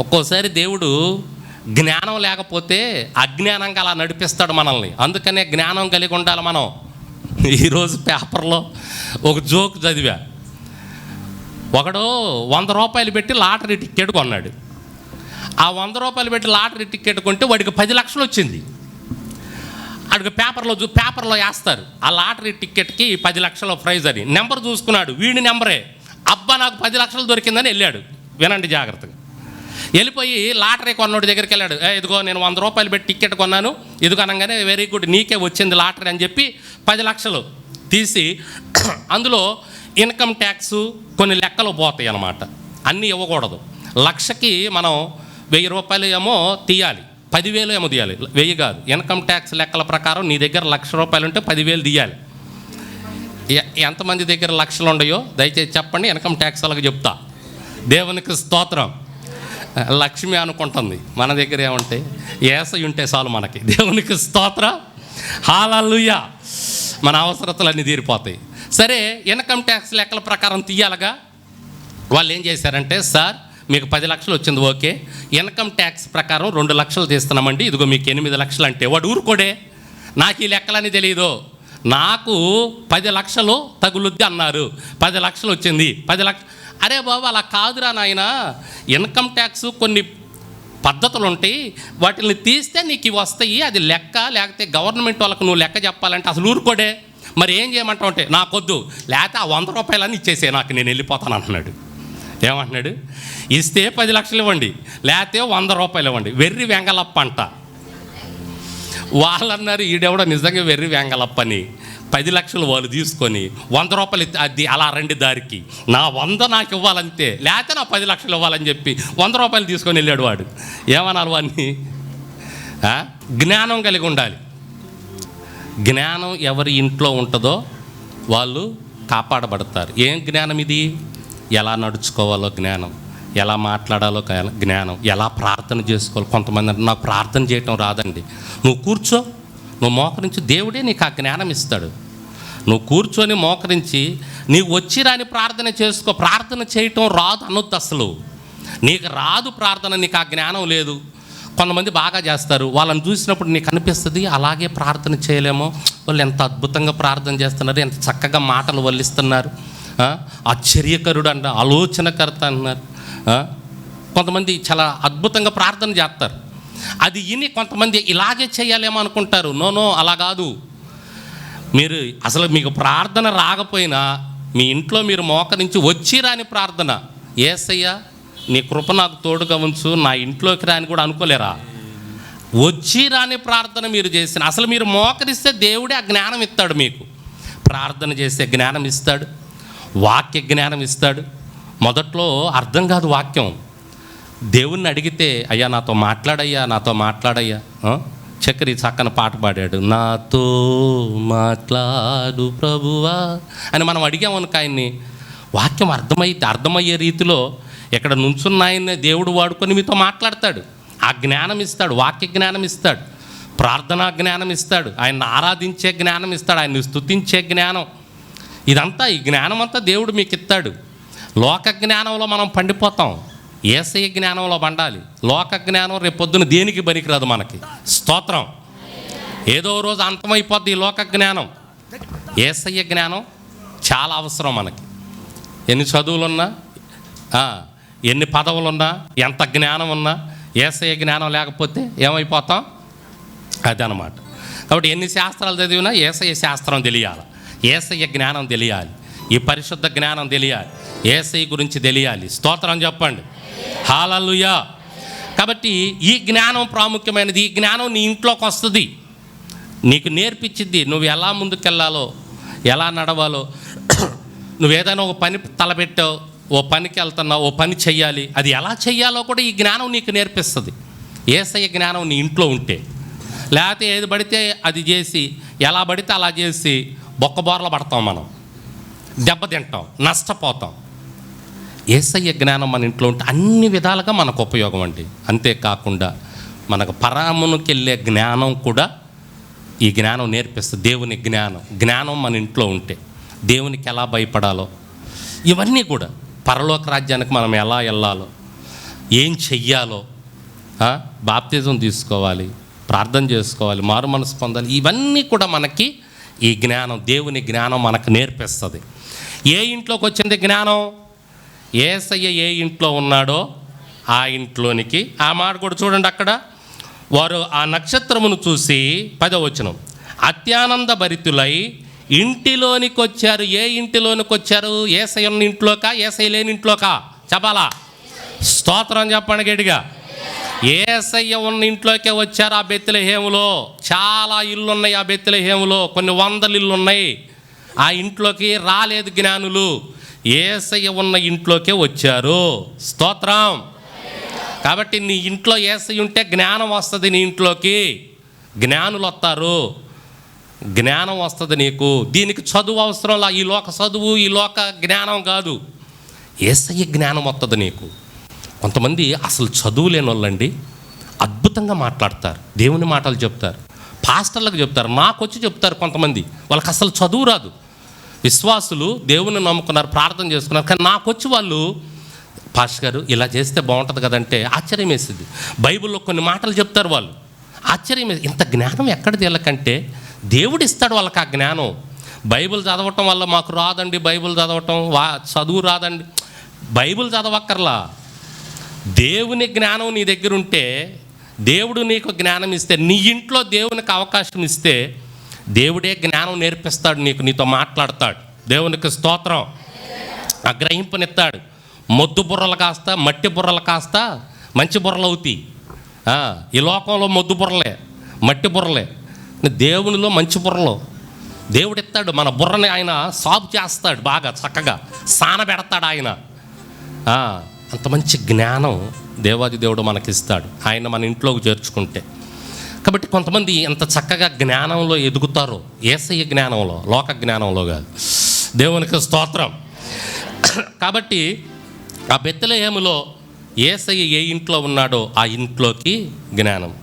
ఒక్కోసారి దేవుడు జ్ఞానం లేకపోతే అజ్ఞానంగా అలా నడిపిస్తాడు మనల్ని. అందుకనే జ్ఞానం కలిగి ఉండాలి మనం. ఈరోజు పేపర్లో ఒక జోక్ చదివా. ఒకడు వంద రూపాయలు పెట్టి లాటరీ టికెట్ కొన్నాడు. ఆ వంద రూపాయలు పెట్టి లాటరీ టికెట్ కొంటే వాడికి పది లక్షలు వచ్చింది. అడిగి పేపర్లో చూ పేపర్లో వేస్తారు. ఆ లాటరీ టికెట్కి పది లక్షల ప్రైజ్ అని. నెంబర్ చూసుకున్నాడు. వీడి నెంబరే. అబ్బా నాకు పది లక్షలు దొరికిందని వెళ్ళాడు. వినండి జాగ్రత్తగా. వెళ్ళిపోయి లాటరీ కొన్నోడి దగ్గరికి వెళ్ళాడు. ఇదిగో నేను వంద రూపాయలు పెట్టి టికెట్ కొన్నాను. ఇదిగో అనగానే వెరీ గుడ్ నీకే వచ్చింది లాటరీ అని చెప్పి పది లక్షలు తీసి అందులో ఇన్కమ్ ట్యాక్స్ కొన్ని లెక్కలు పోతాయి అన్నమాట. అన్నీ ఇవ్వకూడదు. లక్షకి మనం వెయ్యి రూపాయలు ఏమో తీయాలి. పదివేలు ఏమో తీయాలి. వెయ్యి కాదు. ఇన్కమ్ ట్యాక్స్ లెక్కల ప్రకారం నీ దగ్గర లక్ష రూపాయలు ఉంటే పదివేలు తీయాలి. ఎ- ఎంతమంది దగ్గర లక్షలు ఉండయో దయచేసి చెప్పండి. ఇన్కమ్ ట్యాక్స్ వాళ్ళకి చెప్తా. దేవునికి స్తోత్రం. లక్ష్మి అనుకుంటుంది. మన దగ్గర ఏముంటాయి ఏసై ఉంటే చాలు మనకి. దేవునికి స్తోత్ర. హాలూయ మన అవసరతలన్నీ తీరిపోతాయి. సరే ఇన్కమ్ ట్యాక్స్ లెక్కల ప్రకారం తీయాలగా. వాళ్ళు ఏం చేశారంటే సార్ మీకు పది లక్షలు వచ్చింది ఓకే. ఇన్కమ్ ట్యాక్స్ ప్రకారం రెండు లక్షలు తీస్తున్నామండి. ఇదిగో మీకు ఎనిమిది లక్షలు అంటే వాడు ఊరుకోడే. నాకు ఈ లెక్కలని తెలియదు నాకు పది లక్షలు తగులుద్ది అన్నారు. పది లక్షలు వచ్చింది. పది లక్ష అరే బాబు అలా కాదురా నాయన. ఇన్కమ్ ట్యాక్స్ కొన్ని పద్ధతులు ఉంటాయి వాటిని తీస్తే నీకు ఇవి వస్తాయి. అది లెక్క లేకపోతే గవర్నమెంట్ వాళ్ళకు నువ్వు లెక్క చెప్పాలంటే అసలు ఊరుకోడే. మరి ఏం చేయమంటావు అంటే నాకొద్దు. లేకపోతే ఆ వంద రూపాయలని ఇచ్చేసే నాకు నేను వెళ్ళిపోతాను అంటున్నాడు. ఏమంటున్నాడు? ఇస్తే పది లక్షలు ఇవ్వండి. లేకపోతే వంద రూపాయలు ఇవ్వండి. వెర్రి వెంగలప్ప అంట. వాళ్ళు అన్నారు ఈడెవడో నిజంగా వెర్రి వెంగలప్పని పది లక్షలు వాళ్ళు తీసుకొని వంద రూపాయలు అది అలా రండి దారికి. నా వంద నాకు ఇవ్వాలంతే. లేకపోతే నా పది లక్షలు ఇవ్వాలని చెప్పి వంద రూపాయలు తీసుకొని వెళ్ళాడు వాడు. ఏమనాలి వాడిని? జ్ఞానం కలిగి ఉండాలి. జ్ఞానం ఎవరి ఇంట్లో ఉంటుందో వాళ్ళు కాపాడబడతారు. ఏం జ్ఞానం ఇది? ఎలా నడుచుకోవాలో జ్ఞానం. ఎలా మాట్లాడాలో జ్ఞానం ఎలా ప్రార్థన చేసుకోవాలి కొంతమంది అంటే నాకు ప్రార్థన చేయటం రాదండి. నువ్వు కూర్చో. నువ్వు మోకరించి దేవుడే నీకు ఆ జ్ఞానం ఇస్తాడు. నువ్వు కూర్చొని మోకరించి నీవు వచ్చి రాని ప్రార్థన చేసుకో. ప్రార్థన చేయటం రాదు అనొద్దు అసలు. నీకు రాదు ప్రార్థన నీకు ఆ జ్ఞానం లేదు. కొంతమంది బాగా చేస్తారు. వాళ్ళని చూసినప్పుడు నీకు అనిపిస్తుంది అలాగే ప్రార్థన చేయలేమో. వాళ్ళు ఎంత అద్భుతంగా ప్రార్థన చేస్తున్నారు ఎంత చక్కగా మాటలు వల్లిస్తున్నారు. ఆ? ఆశ్చర్యకరుడు అంట ఆలోచనకర్త అన్నారు కొంతమంది చాలా అద్భుతంగా ప్రార్థన చేస్తారు. అది విని కొంతమంది ఇలాగే చేయాలేమో అనుకుంటారు. నో నో అలా కాదు. మీరు అసలు మీకు ప్రార్థన రాకపోయినా మీ ఇంట్లో మీరు మోకరించి వచ్చి రాని ప్రార్థన. ఏసయ్యా నీ కృప నాకు తోడుగా ఉంచు నా ఇంట్లోకి రాని కూడా అనుకోలేరా? వచ్చి రాని ప్రార్థన మీరు చేసిన అసలు మీరు మోకరిస్తే దేవుడే ఆ జ్ఞానం ఇస్తాడు మీకు. ప్రార్థన చేసే జ్ఞానం ఇస్తాడు వాక్య జ్ఞానం ఇస్తాడు మొదట్లో అర్థం కాదు వాక్యం. దేవుణ్ణి అడిగితే అయ్యా నాతో మాట్లాడయ్యా నాతో మాట్లాడయ్యా. చక్కరి చక్కన పాట పాడాడు. నాతో మాట్లాడు ప్రభువా అని మనం అడిగామనుక ఆయన్ని. వాక్యం అర్థమైతే అర్థమయ్యే రీతిలో ఇక్కడ నుంచున్న ఆయన్ని దేవుడు వాడుకొని మీతో మాట్లాడతాడు. ఆ జ్ఞానం ఇస్తాడు వాక్య జ్ఞానం ఇస్తాడు ప్రార్థనా జ్ఞానం ఇస్తాడు ఆయన్ని ఆరాధించే జ్ఞానం ఇస్తాడు ఆయన్ని స్తుతించే జ్ఞానం. ఇదంతా ఈ జ్ఞానం అంతా దేవుడు మీకు ఇస్తాడు లోక జ్ఞానంలో మనం పండిపోతాం. ఏసయ్య జ్ఞానంలో పండాలి. లోక జ్ఞానం రేపొద్దున దేనికి పనికిరాదు మనకి? స్తోత్రం. ఏదో రోజు అంతమైపోద్ది ఈ లోక జ్ఞానం. ఏసయ్య జ్ఞానం చాలా అవసరం మనకి. ఎన్ని చదువులున్నా ఎన్ని పదవులున్నా ఎంత జ్ఞానం ఉన్నా ఏసయ్య జ్ఞానం లేకపోతే ఏమైపోతాం? అదనమాట. కాబట్టి ఎన్ని శాస్త్రాలు చదివినా ఏసయ్య శాస్త్రం తెలియాలి. ఏసయ్య జ్ఞానం తెలియాలి. ఈ పరిశుద్ధ జ్ఞానం తెలియాలి. ఏసై గురించి తెలియాలి. స్తోత్రం చెప్పండి. హాలలుయా కాబట్టి ఈ జ్ఞానం ప్రాముఖ్యమైనది. ఈ జ్ఞానం నీ ఇంట్లోకి వస్తుంది. నీకు నేర్పించింది. నువ్వు ఎలా ముందుకెళ్ళాలో ఎలా నడవాలో నువ్వు ఏదైనా ఒక పని తలపెట్టావు ఓ పనికి వెళ్తున్నావు ఓ పని చెయ్యాలి. అది ఎలా చెయ్యాలో కూడా ఈ జ్ఞానం నీకు నేర్పిస్తుంది. ఏసయ్య జ్ఞానం నీ ఇంట్లో ఉంటే. లేకపోతే ఏది పడితే అది చేసి ఎలా పడితే అలా చేసి బొక్కబోర్ల పడతాం మనం. దెబ్బతింటాం నష్టపోతాం. ఏసయ్య జ్ఞానం మన ఇంట్లో ఉంటే అన్ని విధాలుగా మనకు ఉపయోగం అండి. అంతేకాకుండా మనకు పరామునికి వెళ్ళే జ్ఞానం కూడా ఈ జ్ఞానం నేర్పిస్తుంది దేవుని జ్ఞానం జ్ఞానం మన ఇంట్లో ఉంటే దేవునికి ఎలా భయపడాలో. ఇవన్నీ కూడా పరలోక రాజ్యానికి మనం ఎలా వెళ్ళాలో ఏం చెయ్యాలో బాప్తిజం తీసుకోవాలి ప్రార్థన చేసుకోవాలి మారు మనసు పొందాలి ఇవన్నీ కూడా మనకి ఈ జ్ఞానం దేవుని జ్ఞానం మనకు నేర్పిస్తుంది. ఏ ఇంట్లోకి వచ్చింది జ్ఞానం? ఏసయ్య ఏ ఇంట్లో ఉన్నాడో ఆ ఇంట్లోనికి ఆ మాట కూడా చూడండి అక్కడ. వారు ఆ నక్షత్రమును చూసి పదవచనం అత్యానంద భరితులై ఇంటిలోనికి వచ్చారు. ఏ ఇంటిలోనికి వచ్చారు? ఏసై ఉన్న ఇంట్లోకా? ఏసై లేని ఇంట్లోకా? చెప్పాలా? స్తోత్రం చెప్పండి గట్టిగా. ఏసయ్య ఉన్న ఇంట్లోకే వచ్చారు ఆ బెత్తిలహేములో. చాలా ఇల్లు ఉన్నాయి ఆ బెత్తిలహేములో. కొన్ని వందల ఇల్లు ఉన్నాయి ఆ ఇంట్లోకి రాలేదు జ్ఞానులు. ఏసయ్య ఉన్న ఇంట్లోకే వచ్చారు. స్తోత్రం. కాబట్టి నీ ఇంట్లో ఏసయ్య ఉంటే జ్ఞానం వస్తుంది నీ ఇంట్లోకి. జ్ఞానులు వస్తారు. జ్ఞానం వస్తుంది నీకు. దీనికి చదువు అవసరంలా ఈ లోక చదువు ఈ లోక జ్ఞానం కాదు. ఏసయ్య జ్ఞానం వస్తుంది నీకు. కొంతమంది అసలు చదువు లేని వాళ్ళండి అద్భుతంగా మాట్లాడతారు. దేవుని మాటలు చెప్తారు. పాస్టర్లకు చెప్తారు నాకు వచ్చి చెప్తారు కొంతమంది. వాళ్ళకి అసలు చదువు రాదు. విశ్వాసులు దేవుని నమ్ముకున్నారు ప్రార్థన చేసుకున్నారు కానీ నాకు వచ్చి వాళ్ళు పాష్ గారు ఇలా చేస్తే బాగుంటుంది కదంటే ఆశ్చర్యం వేసింది. బైబిల్లో కొన్ని మాటలు చెప్తారు వాళ్ళు. ఆశ్చర్యం వేసి ఇంత జ్ఞానం ఎక్కడిది వీళ్ళకంటే దేవుడు ఇస్తాడు వాళ్ళకి ఆ జ్ఞానం. బైబిల్ చదవటం వల్ల మాకు రాదండి బైబిల్ చదవటం వా చదువు రాదండి. బైబిల్ చదవక్కర్లా. దేవుని జ్ఞానం నీ దగ్గర ఉంటే దేవుడు నీకు జ్ఞానం ఇస్తే నీ ఇంట్లో దేవునికి అవకాశం ఇస్తే దేవుడే జ్ఞానం నేర్పిస్తాడు నీకు నీతో మాట్లాడతాడు. దేవునికి స్తోత్రం. అగ్రహింపునిస్తాడు మొద్దు బుర్రలు కాస్త మట్టి బుర్రలు కాస్త మంచి బుర్రలు అవుతాయి. ఈ లోకంలో మొద్దు బుర్రలే మట్టి బుర్రలే. దేవునిలో మంచి బుర్రలు. దేవుడు ఇస్తాడు మన బుర్రని ఆయన సాగు చేస్తాడు బాగా చక్కగా. సానబెడతాడు ఆయన. అంత మంచి జ్ఞానం దేవాది దేవుడు మనకిస్తాడు. ఆయన మన ఇంట్లోకి చేర్చుకుంటే. కాబట్టి కొంతమంది ఎంత చక్కగా జ్ఞానంలో ఎదుగుతారో ఏసయ్య జ్ఞానంలో లోక జ్ఞానంలో కాదు. దేవునికి స్తోత్రం. కాబట్టి ఆ బెత్తలహేములో ఏసయ్య ఏ ఇంట్లో ఉన్నాడో ఆ ఇంట్లోకి జ్ఞానం.